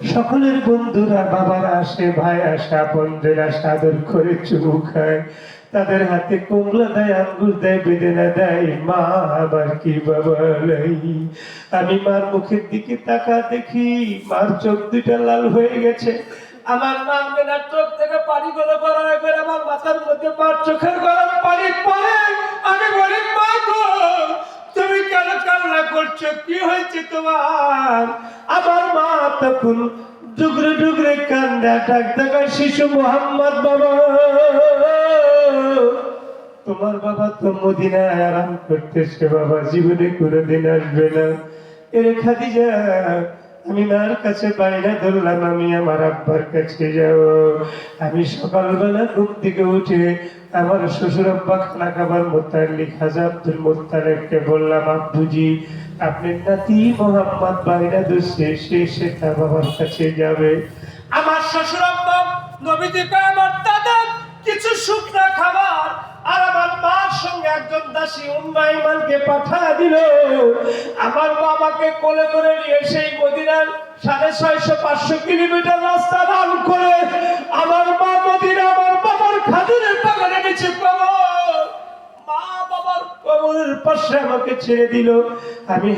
সকলের বন্ধুরা, বাবারা আসে, ভাই আসে আপনজেরা সাদর করে চুমু খায়। তাদের হাতে কমলা দেয়, আঙ্গুর দেয়, বেদনা দেয়, মা আবার কি বাবা আমি মার মুখের দিকে তাকা দেখি, মার চোখ দুটা লাল হয়ে গেছে। আমার মা মেনার চোখ থেকে পানি গুলো করে আমার মাথার মধ্যে মার চোখের গরম পানি পড়ে। আমি বলি, মা গো, তুমি কেন কান্না করছ? কি হয়েছে তোমার? আমার মা তখন ডুগরে ডুগরে কান্দা, ডাক থাকা শিশু মোহাম্মদ বাবা। তোমার বাবা তো মদিনায় আরাম করতেছে, বাবা, জীবনে কোনোদিন আসবে না। এর খাদিজা আমি মার কাছে বাইরে ধরলাম, আমি আমার আব্বার কাছে যাব। আমি সকালবেলা ঘুম থেকে উঠে আমার শ্বশুর আব্বা খানা খাবার মোত্তালিক খাজা আব্দুল মোত্তালেবকে বললাম, আব্বুজি আপনার নাতি মোহাম্মদ বাইরে ধরছে, সে সে তার বাবার কাছে যাবে। আমার শ্বশুর আব্বা, নবীজি কয় আমার দাদা কিছু শুকনা খাবার আর আমার একজন দাসী পাঠা দিল। আমার বাবাকে কোলে করে নিয়ে সেই মদিনার সাড়ে ছয়শো পাঁচশো কিলোমিটার রাস্তা রান করে আমার মা আমার বাবার গেছে ছেড়ে দিল। আমি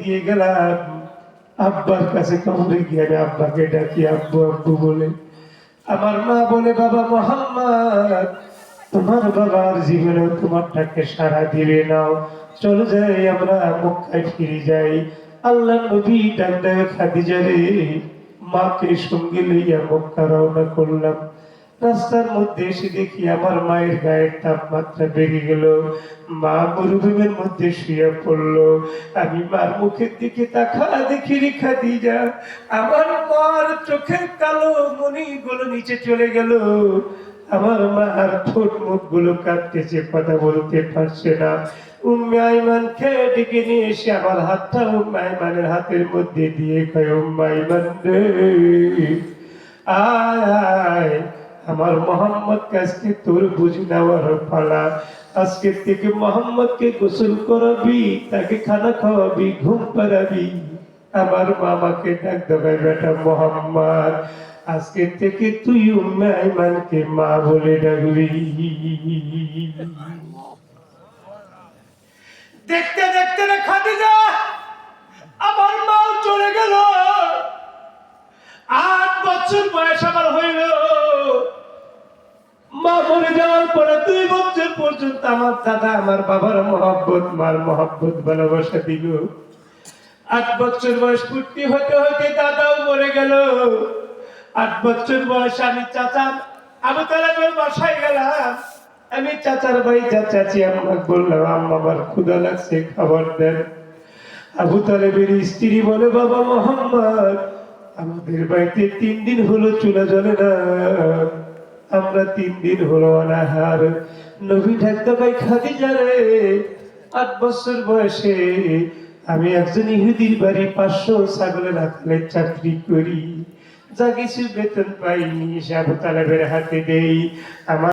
দিয়ে গেলাম। আব্বার কাছে কবরে গিয়ে আমি আব্বাকে ডাকি, আব্বু আব্বু বলে, আমার মা বলে, বাবা মোহাম্মদ তোমার বাবার জীবনে তোমারটাকে সারা দিবে নাও। চলে যাই আমরা, মক্কায় ফিরে যাই। আল্লাহ নবী ডান্ডা খাদিজা রে, মাকে সঙ্গে লইয়া মক্কা রওনা করলাম। রাস্তার মধ্যে এসে দেখি আমার মায়ের গায়ের তাপমাত্রা বেড়ে গেল। মা মরুভূমির মধ্যে শুয়ে পড়ল। আমি মার মুখের দিকে তাকা দেখি রেখা যা আমার মার চোখের কালো মনি গুলো নিচে চলে গেল। আমার মার ঠোঁট মুখগুলো কাটতেছে কথা বলতে পারছে না। উম্মে আইমান আমার হাতের মধ্যে দিয়ে আয় আয়, আমার মোহাম্মদ আজকে তোর গোসল করাবি, তাকে খানা খাওয়াবি, ঘুম পাড়াবি। আমার মামাকে ডাক দেবে, বেটা মোহাম্মদ আজকে থেকে তুই উম্মে আইমানকে মা বলে ডাকবি। দেখতে দেখতে রে খাদিজা, আমার মাও চলে গেল। আট বছর বয়স আমার হইল। মা মরে যাওয়ার পরে দুই বছর পর্যন্ত আমার দাদা, আমার বাবার মহব্বত, মার মহব্বত, ভালোবাসা দিল। আট বছর বয়স পূর্তি হতে হতে দাদাও মরে গেল। আট বছর বয়স আমি চাচা আবু তালেবের বাসায় গেলাম। আমি চাচার বাড়ি যা চাচি আমাকে বললাম আম্মা, আমার ক্ষুদা লাগছে, খাবার দেন। আবু তালেবের স্ত্রী বলে, বাবা মোহাম্মদ, আমাদের বাড়িতে তিন দিন হলো চুলা জ্বলে না। আমরা তিন দিন হলো অনাহার। নবী ঢাকতে পাই খাদি জানে আট বছর বয়সে আমি একজন ইহুদির বাড়ি পাঁচশো ছাগলের হাতলে চাকরি করি। যা কিছু বেতন পাইনি সে আবু তালেবের হাতে দেই। আমার